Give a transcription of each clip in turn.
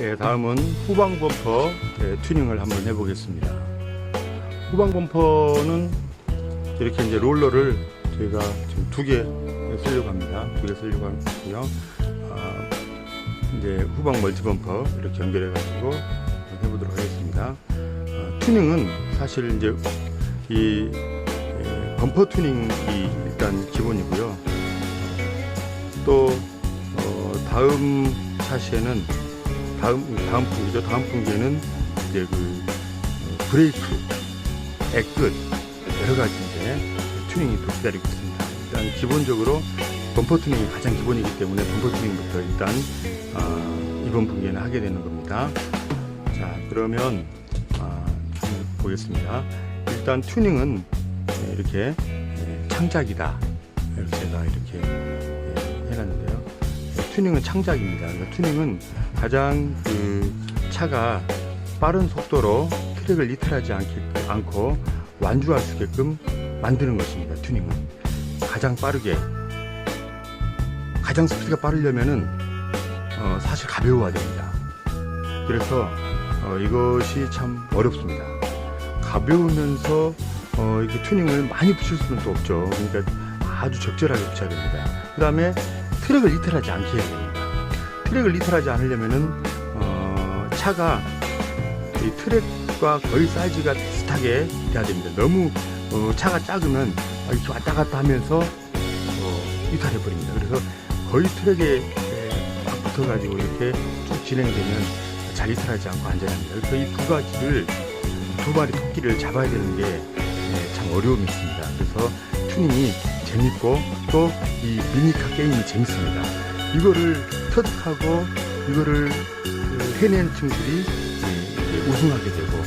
예, 다음은 후방 범퍼 예, 튜닝을 한번 해보겠습니다. 후방 범퍼는 이렇게 이제 롤러를 저희가 지금 두 개 쓰려고 합니다. 두 개 쓰려고 하고요. 아, 이제 후방 멀티 범퍼 이렇게 연결해 가지고 해보도록 하겠습니다. 아, 튜닝은 사실 이제 이 예, 범퍼 튜닝이 일단 기본이고요. 또 어, 다음 차시에는 다음 다음 분기죠. 다음 분기에는 이제 그 어, 브레이크, 액끝 여러 가지 이제 튜닝이 또 기다리고 있습니다. 일단 기본적으로 범퍼 튜닝이 가장 기본이기 때문에 범퍼 튜닝부터 일단 아, 이번 분기에는 하게 되는 겁니다. 자 그러면 아, 한번 보겠습니다. 일단 튜닝은 예, 이렇게 예, 창작이다. 이렇게 제가 이렇게. 튜닝은 창작입니다. 그러니까 튜닝은 가장 그 차가 빠른 속도로 트랙을 이탈하지 않게, 않고 완주할 수 있게끔 만드는 것입니다. 튜닝은 가장 빠르게 가장 스피드가 빠르려면은 어, 사실 가벼워야 됩니다. 그래서 어, 이것이 참 어렵습니다. 가벼우면서 어, 이렇게 튜닝을 많이 붙일 수는 또 없죠. 그러니까 아주 적절하게 붙여야 됩니다. 그 다음에 트랙을 이탈하지 않게 해야 됩니다. 트랙을 이탈하지 않으려면은 어, 차가 이 트랙과 거의 사이즈가 비슷하게 돼야 됩니다. 너무 어, 차가 작으면 이렇게 왔다 갔다 하면서 어, 이탈해 버립니다. 그래서 거의 트랙에 에, 딱 붙어가지고 이렇게 쭉 진행되면 잘 이탈하지 않고 안전합니다. 그래서 이 두 가지를 두 마리 토끼를 잡아야 되는 게 참 어려움이 있습니다. 그래서 튜닝이 재밌고 또 이 미니카 게임이 재밌습니다. 이거를 터득하고 이거를 그 해낸 친구들이 우승하게 되고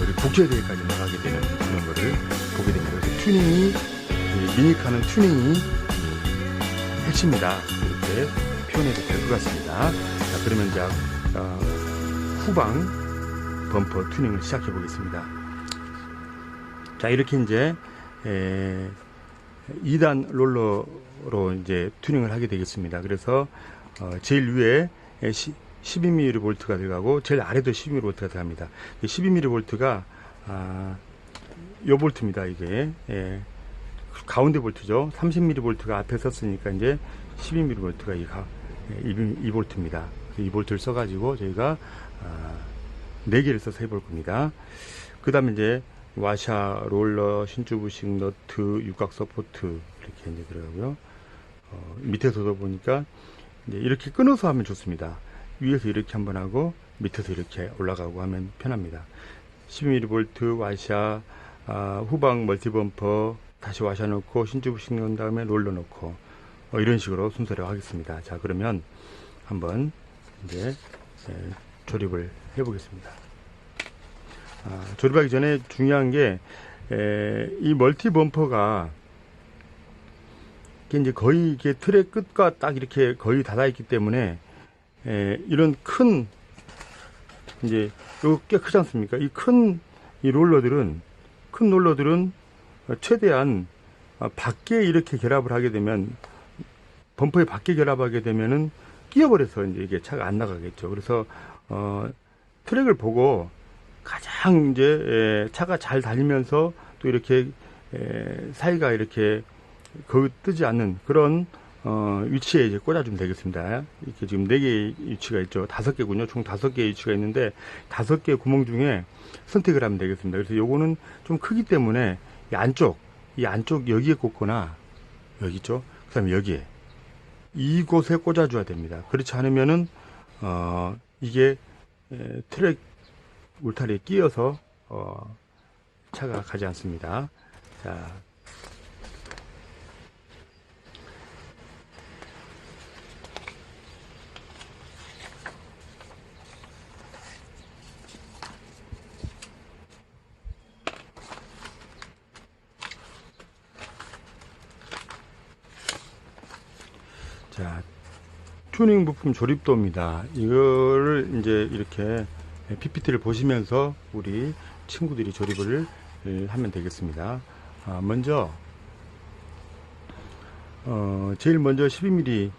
우리 국제대회까지 나가게 되는 그런 거를 보게 됩니다. 그래서 튜닝이 이 미니카는 튜닝이 이 핵심이다 이렇게 표현해도 될 것 같습니다. 자 그러면 이제 어, 후방 범퍼 튜닝을 시작해 보겠습니다. 자 이렇게 이제 에, 2단 롤러로 이제 튜닝을 하게 되겠습니다. 그래서 어, 제일 위에 12mm 볼트가 들어가고 제일 아래도 12mm 볼트가 들어갑니다. 12mm 볼트가 아, 요 볼트입니다. 이게 예, 가운데 볼트죠. 30mm 볼트가 앞에 섰으니까 이제 12mm 볼트가 이, 가, 예, 이, 이 볼트입니다. 이 볼트를 써가지고 저희가 아, 4개를 써서 해볼 겁니다. 그 다음에 이제 와샤, 롤러, 신주 부식, 너트, 육각 서포트 이렇게 이제 들어가고요. 어, 밑에서도 보니까 이렇게 끊어서 하면 좋습니다. 위에서 이렇게 한번 하고 밑에서 이렇게 올라가고 하면 편합니다. 12mm 볼트, 와샤, 아, 후방 멀티범퍼 다시 와샤 넣고 신주 부식 넣은 다음에 롤러 넣고 어, 이런 식으로 순서로 하겠습니다. 자 그러면 한번 이제 예, 조립을 해보겠습니다. 아, 조립하기 전에 중요한 게, 에, 이 멀티 범퍼가, 이제 거의 이게 틀의 끝과 딱 이렇게 거의 닫아 있기 때문에, 에, 이런 큰, 이제, 요거 꽤 크지 않습니까? 이 큰, 이 롤러들은, 큰 롤러들은 최대한 아, 밖에 이렇게 결합을 하게 되면, 범퍼에 밖에 결합하게 되면은 끼어버려서 이제 이게 차가 안 나가겠죠. 그래서, 어, 트랙을 보고, 가장 이제 에, 차가 잘 달리면서 또 이렇게 에, 사이가 이렇게 그 뜨지 않는 그런 어, 위치에 이제 꽂아주면 되겠습니다. 이렇게 지금 네 개의 위치가 있죠. 다섯 개군요. 총 다섯 개의 위치가 있는데 다섯 개의 구멍 중에 선택을 하면 되겠습니다. 그래서 요거는 좀 크기 때문에 이 안쪽, 이 안쪽 여기에 꽂거나 여기 있죠. 그 다음에 여기에 이곳에 꽂아줘야 됩니다. 그렇지 않으면은 어, 이게 에, 트랙 울타리에 끼어서 어, 차가 가지 않습니다. 자, 자, 튜닝 부품 조립도입니다. 이거를 이제 이렇게 PPT를 보시면서 우리 친구들이 조립을 하면 되겠습니다. 아, 먼저 어, 제일 먼저 12mm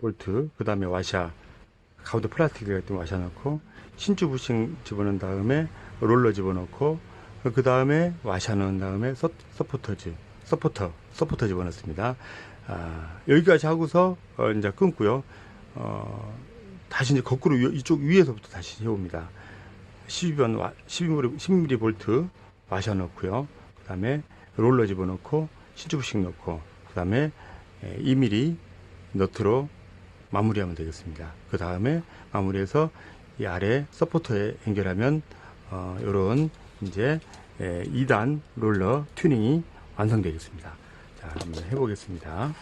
볼트, 그 다음에 와샤, 가운데 플라스틱 같은 거 와셔놓고 신주 부싱 집어넣은 다음에 롤러 집어넣고 그 다음에 와샤 넣은 다음에 서, 서포터즈 서포터 서포터 집어넣습니다. 아, 여기까지 하고서 어, 이제 끊고요. 어, 다시 이제 거꾸로 위- 이쪽 위에서부터 다시 해옵니다. 12번 와, 12mm, 12mm 볼트 와샤 넣고요. 그 다음에 롤러 집어넣고 신주 부싱 넣고 그 다음에 2mm 너트로 마무리하면 되겠습니다. 그 다음에 마무리해서 이 아래 서포터에 연결하면 어, 이런 이제 2단 롤러 튜닝이 완성되겠습니다. 자, 한번 해보겠습니다.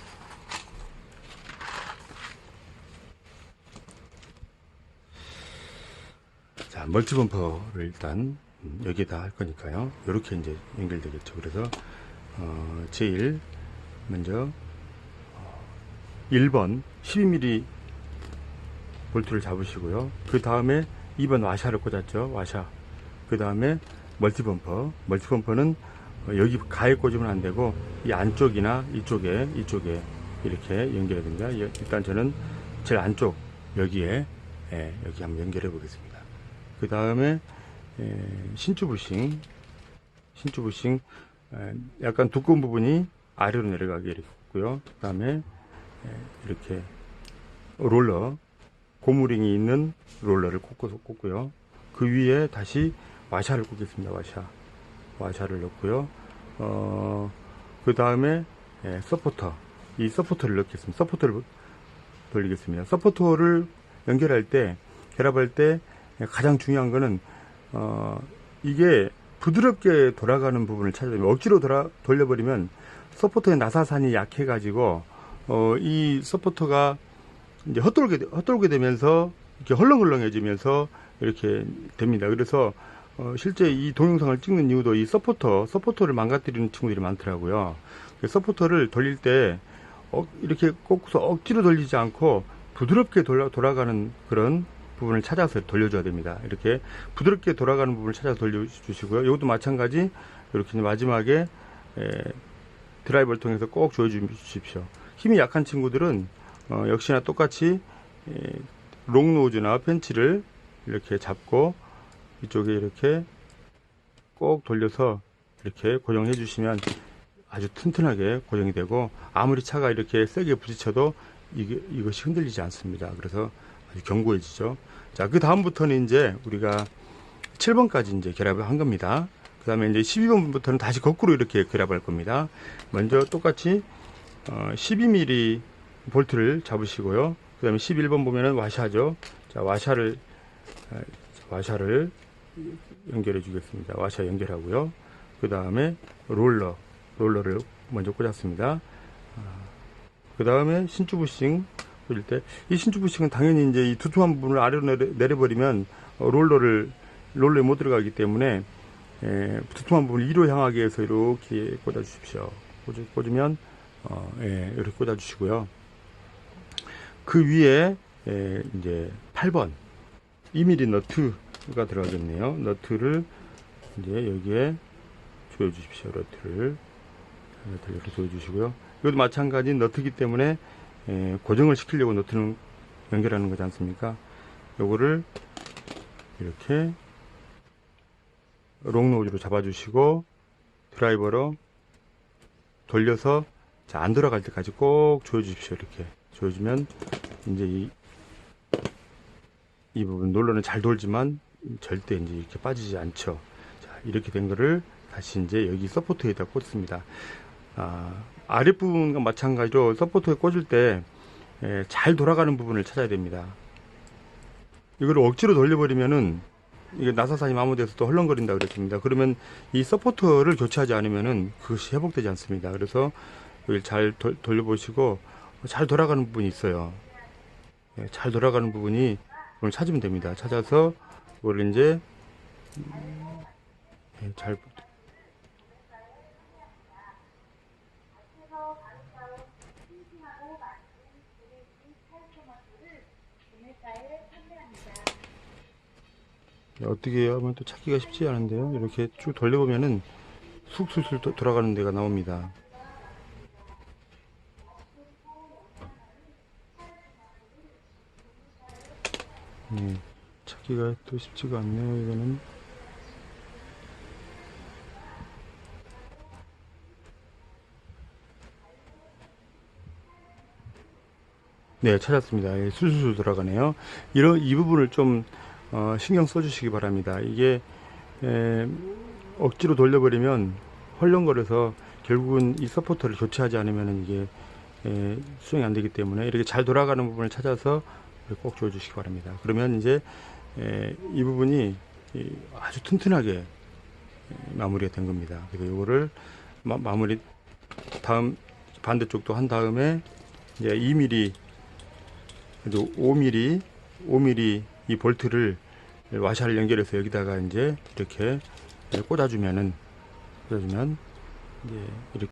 자, 멀티 범퍼를 일단 음, 여기에다 할 거니까요. 이렇게 이제 연결되겠죠. 그래서 어, 제일 먼저 1번 12mm 볼트를 잡으시고요. 그 다음에 2번 와샤를 꽂았죠. 와샤. 그 다음에 멀티 범퍼. 멀티 범퍼는 어, 여기 가에 꽂으면 안 되고 이 안쪽이나 이쪽에 이쪽에 이렇게 연결해야 됩니다. 예, 일단 저는 제일 안쪽 여기에 예, 여기 한번 연결해 보겠습니다. 그 다음에 신주 부싱 신주 부싱 에, 약간 두꺼운 부분이 아래로 내려가게 꽂고요. 그 다음에 이렇게 롤러 고무링이 있는 롤러를 꽂고서 꽂고요. 그 위에 다시 와샤를 꽂겠습니다. 와샤 와샤를 넣고요. 어, 그 다음에 예, 서포터 이 서포터를 넣겠습니다. 서포터를 돌리겠습니다. 서포터를 연결할 때 결합할 때 가장 중요한 거는 어, 이게 부드럽게 돌아가는 부분을 됩니다. 억지로 돌아, 돌려버리면 서포터의 나사산이 약해가지고 어, 이 서포터가 이제 헛돌게, 헛돌게 되면서 이렇게 헐렁헐렁해지면서 이렇게 됩니다. 그래서 어, 실제 이 동영상을 찍는 이유도 이 서포터, 서포터를 망가뜨리는 친구들이 많더라고요. 그 서포터를 돌릴 때 어, 이렇게 꺾고서 억지로 돌리지 않고 부드럽게 돌아, 돌아가는 그런 부분을 찾아서 돌려줘야 됩니다. 이렇게 부드럽게 돌아가는 부분을 찾아서 돌려주시고요. 이것도 마찬가지 이렇게 마지막에 에, 드라이버를 통해서 꼭 조여주십시오. 힘이 약한 친구들은 어, 역시나 똑같이 에, 롱노즈나 펜치를 이렇게 잡고 이쪽에 이렇게 꼭 돌려서 이렇게 고정해 주시면 아주 튼튼하게 고정이 되고 아무리 차가 이렇게 세게 부딪혀도 이게, 이것이 흔들리지 않습니다. 그래서 아주 견고해지죠. 자, 그 다음부터는 이제 우리가 7번까지 이제 결합을 한 겁니다. 그 다음에 이제 12번부터는 다시 거꾸로 이렇게 결합할 겁니다. 먼저 똑같이 어, 12mm 볼트를 잡으시고요. 그 다음에 11번 보면은 와샤죠. 자, 와샤를, 어, 와샤를 연결해 주겠습니다. 와샤 연결하고요. 그 다음에 롤러, 롤러를 먼저 꽂았습니다. 그 다음에 신주 부싱 꽂을 때, 이 신주 부싱은 당연히 이제 이 두툼한 부분을 아래로 내려, 내려버리면 어, 롤러를, 롤러에 못 들어가기 때문에 에, 두툼한 부분을 위로 향하게 해서 이렇게 꽂아 주십시오. 꽂으, 꽂으면, 어, 예, 이렇게 꽂아 주시고요. 그 위에, 에, 이제 8번, 2mm 너트가 들어가겠네요. 너트를 이제 여기에 조여 주십시오. 너트를. 이렇게 조여 주시고요. 이것도 마찬가지 너트기 때문에 에, 고정을 시키려고 너트는 연결하는 거지 않습니까? 요거를 이렇게 롱노즈로 잡아주시고 드라이버로 돌려서 자, 안 돌아갈 때까지 꼭 조여주십시오. 이렇게 조여주면 이제 이, 이 부분 롤러는 잘 돌지만 절대 이제 이렇게 빠지지 않죠. 자, 이렇게 된 거를 다시 이제 여기 서포트에다 꽂습니다. 아, 아랫부분과 마찬가지로 서포터에 꽂을 때 잘 돌아가는 부분을 찾아야 됩니다. 이걸 억지로 돌려버리면은 이게 나사산이 마모돼서 또 헐렁거린다 그랬습니다. 그러면 이 서포터를 교체하지 않으면은 그것이 회복되지 않습니다. 그래서 여기 잘 돌, 돌려보시고 잘 돌아가는 부분이 있어요. 예, 잘 돌아가는 부분이 오늘 찾으면 됩니다. 찾아서 이걸 이제 음, 예, 잘 어떻게 하면 또 찾기가 쉽지 않은데요. 이렇게 쭉 돌려보면은 쑥쑥쑥 도- 돌아가는 데가 나옵니다. 네, 찾기가 또 쉽지가 않네요. 이거는 네, 찾았습니다. 예, 술술 들어가네요. 이런 이 부분을 좀 어, 신경 써주시기 바랍니다. 이게 에, 억지로 돌려버리면 헐렁거려서 결국은 이 서포터를 교체하지 않으면 이게 에, 수행이 안 되기 때문에 이렇게 잘 돌아가는 부분을 찾아서 꼭 조여주시기 바랍니다. 그러면 이제 에, 이 부분이 이 아주 튼튼하게 에, 마무리가 된 겁니다. 그래서 이거를 마, 마무리 다음 반대쪽도 한 다음에 이제 2mm 그래도 5mm 5mm 이 볼트를 와샤를 연결해서 여기다가 이제 이렇게 꽂아주면은 꽂아주면 이제 이렇게